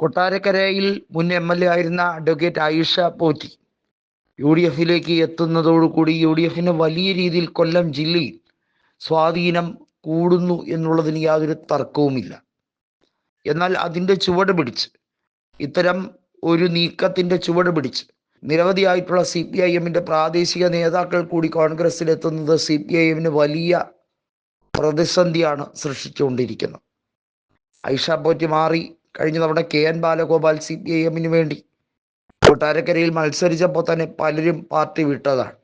കൊട്ടാരക്കരയിൽ മുൻ M L A ആയിരുന്ന advocate Aisha Potti. U D എഫിലേക്ക് എത്തുന്നതോടുകൂടി യു ഡി എഫിന് വലിയ രീതിയിൽ കൊല്ലം ജില്ലയിൽ സ്വാധീനം കൂടുന്നു എന്നുള്ളതിന് യാതൊരു തർക്കവുമില്ല. എന്നാൽ അതിന്റെ ചുവട് പിടിച്ച് ഇത്തരം ഒരു നീക്കത്തിന്റെ ചുവട് പിടിച്ച് നിരവധിയായിട്ടുള്ള സി പി ഐ എമ്മിന്റെ പ്രാദേശിക നേതാക്കൾ കൂടി കോൺഗ്രസ്സിലെത്തുന്നത് സി പി ഐ എമ്മിന് വലിയ പ്രതിസന്ധിയാണ് സൃഷ്ടിച്ചുകൊണ്ടിരിക്കുന്നത്. ഐഷ പോറ്റി മാറി കഴിഞ്ഞ തവണ K N Balagopal C P I എമ്മിന് വേണ്ടി കൊട്ടാരക്കരയിൽ മത്സരിച്ചപ്പോൾ തന്നെ പലരും പാർട്ടി വിട്ടതാണ്.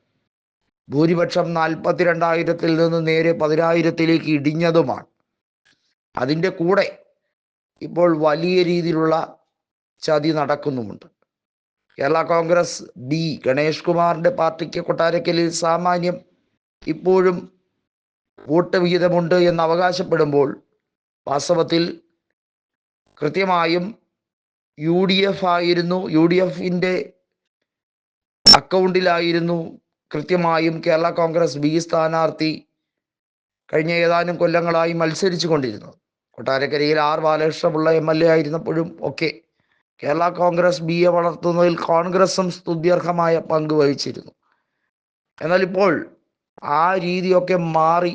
ഭൂരിപക്ഷം നാൽപ്പത്തിരണ്ടായിരത്തിൽ നിന്ന് നേരെ പതിനായിരത്തിലേക്ക് ഇടിഞ്ഞതുമാണ്. അതിന്റെ കൂടെ ഇപ്പോൾ വലിയ രീതിയിലുള്ള ചതി നടക്കുന്നുമുണ്ട്. കേരള കോൺഗ്രസ് ഡി ഗണേഷ് കുമാറിന്റെ പാർട്ടിക്ക് കൊട്ടാരക്കലിൽ സാമാന്യം ഇപ്പോഴും വോട്ട് വിഹിതമുണ്ട് എന്ന് അവകാശപ്പെടുമ്പോൾ വാസ്തവത്തിൽ കൃത്യമായും യു ഡി എഫ് ആയിരുന്നു. യു ഡി എഫിന്റെ അക്കൗണ്ടിലായിരുന്നു കൃത്യമായും കേരള കോൺഗ്രസ് ബി സ്ഥാനാർത്ഥി കഴിഞ്ഞ ഏതാനും കൊല്ലങ്ങളായി മത്സരിച്ചു കൊണ്ടിരുന്നത്. കൊട്ടാരക്കരയിൽ R Balakrishnapillai M L A ആയിരുന്നപ്പോഴും ഒക്കെ കേരള കോൺഗ്രസ് ബി എ വളർത്തുന്നതിൽ കോൺഗ്രസും സ്തുത്യർഹമായ പങ്ക് വഹിച്ചിരുന്നു. എന്നാൽ ഇപ്പോൾ ആ രീതിയൊക്കെ മാറി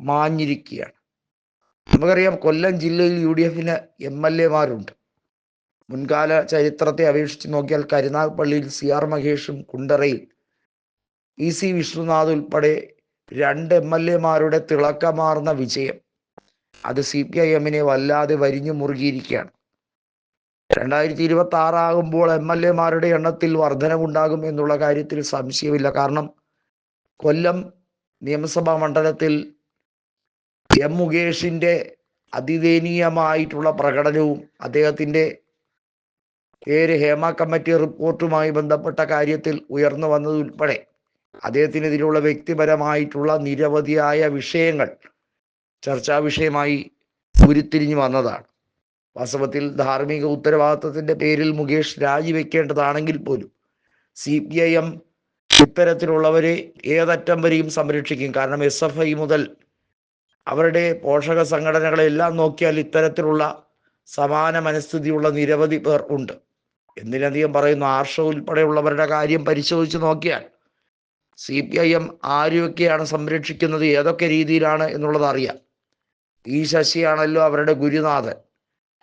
മാഞ്ഞിരിക്കുകയാണ്. നമുക്കറിയാം കൊല്ലം ജില്ലയിൽ യു ഡി എഫിന് എം എൽ എമാരുണ്ട്. മുൻകാല ചരിത്രത്തെ അപേക്ഷിച്ച് നോക്കിയാൽ കരുനാഗപ്പള്ളിയിൽ സി ആർ മഹേഷും കുണ്ടറയിൽ ഇ സി വിഷ്ണുനാഥ് ഉൾപ്പെടെ രണ്ട് എം എൽ എമാരുടെ തിളക്കമാർന്ന വിജയം. അത് സി പി ഐ എമ്മിനെ വല്ലാതെ വരിഞ്ഞു മുറുകിയിരിക്കുകയാണ്. രണ്ടായിരത്തി ഇരുപത്തി ആറാകുമ്പോൾ എം എൽ എമാരുടെ എണ്ണത്തിൽ വർധനവുണ്ടാകും എന്നുള്ള കാര്യത്തിൽ സംശയമില്ല. കാരണം കൊല്ലം നിയമസഭാ മണ്ഡലത്തിൽ എം മുകേഷിന്റെ അതിദയനീയമായിട്ടുള്ള പ്രകടനവും അദ്ദേഹത്തിന്റെ പേര് ഹേമ കമ്മിറ്റി റിപ്പോർട്ടുമായി ബന്ധപ്പെട്ട കാര്യത്തിൽ ഉയർന്നു വന്നതുൾപ്പെടെ അദ്ദേഹത്തിനെതിരെയുള്ള വ്യക്തിപരമായിട്ടുള്ള നിരവധിയായ വിഷയങ്ങൾ ചർച്ചാ വിഷയമായി ഉരുത്തിരിഞ്ഞു വന്നതാണ്. വാസ്തവത്തിൽ ധാർമ്മിക ഉത്തരവാദിത്വത്തിന്റെ പേരിൽ മുകേഷ് രാജിവെക്കേണ്ടതാണെങ്കിൽ പോലും സി പി ഐ എം ഇത്തരത്തിലുള്ളവരെ ഏതറ്റം വരെയും സംരക്ഷിക്കും. കാരണം എസ് എഫ് ഐ മുതൽ അവരുടെ പോഷക സംഘടനകളെല്ലാം നോക്കിയാൽ ഇത്തരത്തിലുള്ള സമാന മനസ്ഥിതിയുള്ള നിരവധി പേർ ഉണ്ട്. എന്തിനധികം പറയുന്നു ആർഷ ഉൾപ്പെടെയുള്ളവരുടെ കാര്യം പരിശോധിച്ച് നോക്കിയാൽ സി പി ഐ എം ആരെയൊക്കെയാണ് സംരക്ഷിക്കുന്നത് ഏതൊക്കെ രീതിയിലാണ് എന്നുള്ളത് അറിയാം. ഈ ശശിയാണല്ലോ അവരുടെ ഗുരുനാഥൻ.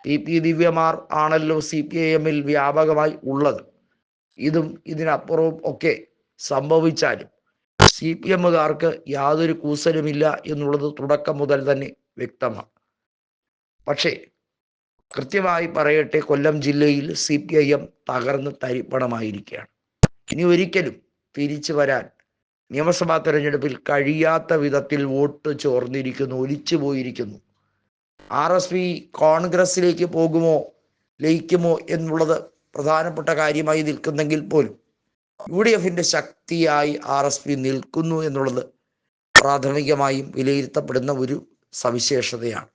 പി. പി. ദിവ്യമാർ ആണല്ലോ സി പി ഐ എമ്മിൽ വ്യാപകമായി ഉള്ളത്. ഇതും ഇതിനപ്പുറവും ഒക്കെ സംഭവിച്ചാലും സി പി എമ്മുകാർക്ക് യാതൊരു കൂസലുമില്ല എന്നുള്ളത് തുടക്കം മുതൽ തന്നെ വ്യക്തമാണ്. പക്ഷേ കൃത്യമായി പറയട്ടെ കൊല്ലം ജില്ലയിൽ സി പി ഐ എം തകർന്ന് തരിപ്പണമായിരിക്കുകയാണ്. ഇനി ഒരിക്കലും തിരിച്ചു വരാൻ നിയമസഭാ തെരഞ്ഞെടുപ്പിൽ കഴിയാത്ത വിധത്തിൽ വോട്ട് ചോർന്നിരിക്കുന്നു ഒലിച്ചു പോയിരിക്കുന്നു. ആർ എസ് പി കോൺഗ്രസിലേക്ക് പോകുമോ ലയിക്കുമോ എന്നുള്ളത് പ്രധാനപ്പെട്ട കാര്യമായി നിൽക്കുന്നെങ്കിൽ പോലും യു ഡി എഫിന്റെ ശക്തിയായി ആർ എസ് പി നിൽക്കുന്നു എന്നുള്ളത് പ്രാഥമികമായും വിലയിരുത്തപ്പെടുന്ന ഒരു സവിശേഷതയാണ്.